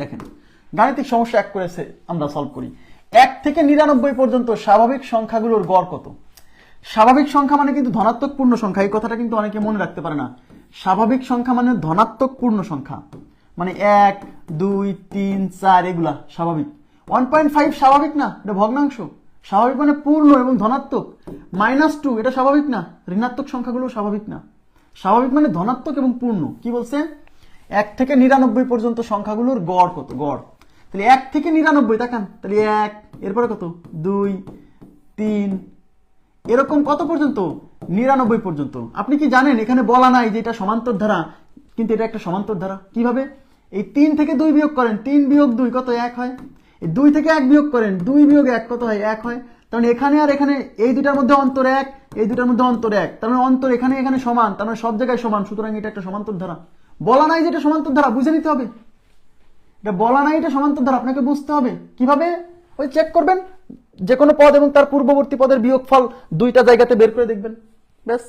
দেখেন, গাণিতিক সমস্যা এক করেছে আমরা সলভ করি। এক থেকে নিরানব্বই পর্যন্ত স্বাভাবিক সংখ্যাগুলোর গড় কত? স্বাভাবিক সংখ্যা মানে কিন্তু ধনাত্মক পূর্ণ সংখ্যা, এই কথাটা কিন্তু অনেকে মনে রাখতে পারে না। স্বাভাবিক সংখ্যা মানে ধনাত্মক পূর্ণ সংখ্যা। মানে এক, দুই, তিন, চার, এগুলা স্বাভাবিক। ওয়ান পয়েন্ট ফাইভ স্বাভাবিক না, এটা ভগ্নাংশ। স্বাভাবিক মানে পূর্ণ এবং ধনাত্মক। মাইনাস টু, এটা স্বাভাবিক না, ঋণাত্মক সংখ্যাগুলো স্বাভাবিক না। স্বাভাবিক মানে ধনাত্মক এবং পূর্ণ, কি বলছে? এক থেকে নিরানব্বই পর্যন্ত সংখ্যাগুলোর গড় কত? গড়। তাহলে এক থেকে নিরানব্বই তাকান তাহলে এক, এরপরে কত? দুই, তিন, এরকম কত পর্যন্ত? নিরানব্বই পর্যন্ত। আপনি কি জানেন? এখানে বলা নাই যে এটা সমান্তর ধারা, কিন্তু এটা একটা সমান্তর ধারা। কীভাবে? এই তিন থেকে দুই বিয়োগ করেন। তিন বিয়োগ দুই কত এক হয়? এই দুই থেকে এক বিয়োগ করেন। দুই বিয়োগ এক কত হয়? এক হয়। কারণ এখানে আর এখানে এই দুটার মধ্যে অন্তর এক, এই দুটার মধ্যে অন্তর এক। তার মানে অন্তর এখানে এখানে সমান, তার মানে সব জায়গায় সমান। সুতরাং এটা একটা সমান্তর ধারা। বলা নাই যে এটা সমান্তর ধারা, বুঝে নিতে হবে। এটা বলা নাই এটা সমান্তর ধারা, আপনাকে বুঝতে হবে। কীভাবে? ওই চেক করবেন, যে কোনো পদ এবং তার পূর্ববর্তী পদের বিয়োগফল দুইটা জায়গাতে বের করে দেখবেন। ব্যাস।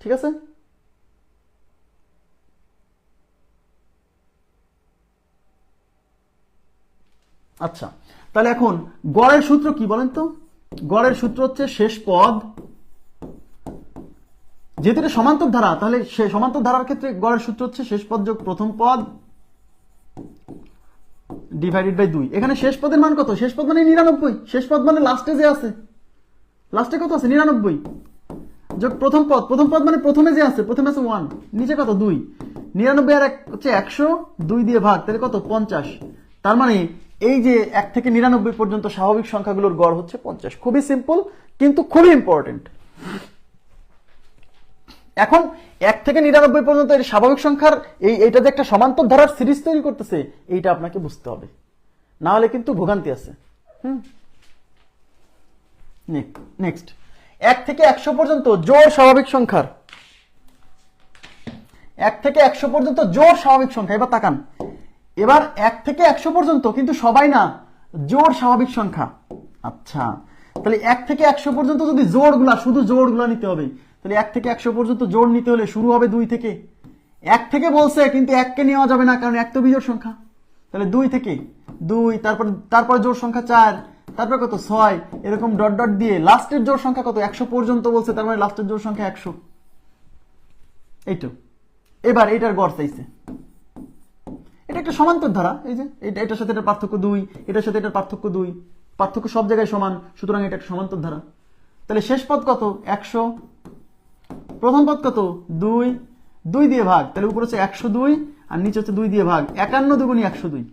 ঠিক আছে? আচ্ছা তাহলে এখন গড়ের সূত্র কি বলেন তো? গড়ের সূত্র হচ্ছে শেষ পদ যেহেতু এটা সমান্তর ধারা, তাহলে সে সমান্তর ধারার ক্ষেত্রে গড়ের সূত্র হচ্ছে শেষ পদ যোগ প্রথম পদ ডিভাইডেড বাই দুই। এখানে শেষ পদের মান কত? শেষ পদ মানে নিরানব্বই। শেষ পদ মানে লাস্টে যে আছে। লাস্টে কত আছে? নিরানব্বই। যোগ প্রথম পদ। প্রথম পদ মানে প্রথমে যে আছে, প্রথমে আছে ওয়ান নিচে কত? দুই। নিরানব্বই আর এক হচ্ছে একশো, দুই দিয়ে ভাগ, তাহলে কত? পঞ্চাশ। তার মানে এই যে এক থেকে নিরানব্বই পর্যন্ত স্বাভাবিক সংখ্যাগুলোর গড় হচ্ছে পঞ্চাশ। খুবই সিম্পল কিন্তু খুবই ইম্পর্টেন্ট এখন এক থেকে নিরানব্বই পর্যন্ত এই স্বাভাবিক সংখ্যার এই এইটা যে একটা সমান্তর ধারার সিরিজ তৈরি করতেছে, এইটা আপনাকে বুঝতে হবে। না হলে কিন্তু ভোগান্তি আছে। হুম? নেক্সট এক থেকে একশো পর্যন্ত জোর স্বাভাবিক সংখ্যার। এক থেকে একশো পর্যন্ত জোর স্বাভাবিক সংখ্যা, এবার তাকান। এবার এক থেকে একশো পর্যন্ত কিন্তু সবাই না জোর স্বাভাবিক সংখ্যা। আচ্ছা। তাহলে এক থেকে একশো পর্যন্ত যদি জোড়গুলা শুধু জোড়গুলা নিতে হবে তাহলে এক থেকে একশো পর্যন্ত জোর নিতে হলে শুরু হবে দুই থেকে। এক থেকে বলছে, কিন্তু এককে নেওয়া যাবে না, কারণ এক তো বিজোড় সংখ্যা। তাহলে দুই থেকে। দুই, তারপর তারপর জোর সংখ্যা চার, তারপর কত? ছয়, এরকম ডট ডট দিয়ে লাস্টের জোর সংখ্যা কত? একশো পর্যন্ত বলছে, তার মানে লাস্টের জোর সংখ্যা একশো। এইটো। এবার এটার গড় চাইছে। এটা একটা সমান্তর ধারা, এই যে এটা এটার সাথে এটার পার্থক্য দুই, এটার সাথে এটার পার্থক্য দুই। পার্থক্য সব জায়গায় সমান, সুতরাং এটা একটা সমান্তর ধারা। তাহলে শেষ পদ কত? একশো। প্রথম পদ কত? দুই। দুই দিয়ে ভাগ, তাহলে উপর হচ্ছে একশো দুই, আর নিচে হচ্ছে দুই দিয়ে ভাগ। একান্ন দুগুণি একশো দুই।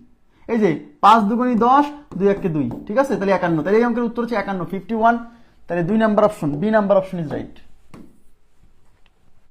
এই যে, পাঁচ দুগুণি দশ, দুই একে দুই, ঠিক আছে? তাহলে একান্ন। তাহলে এই অঙ্কের উত্তর হচ্ছে একান্ন ফিফটি ওয়ান তাহলে দুই number option B number option is right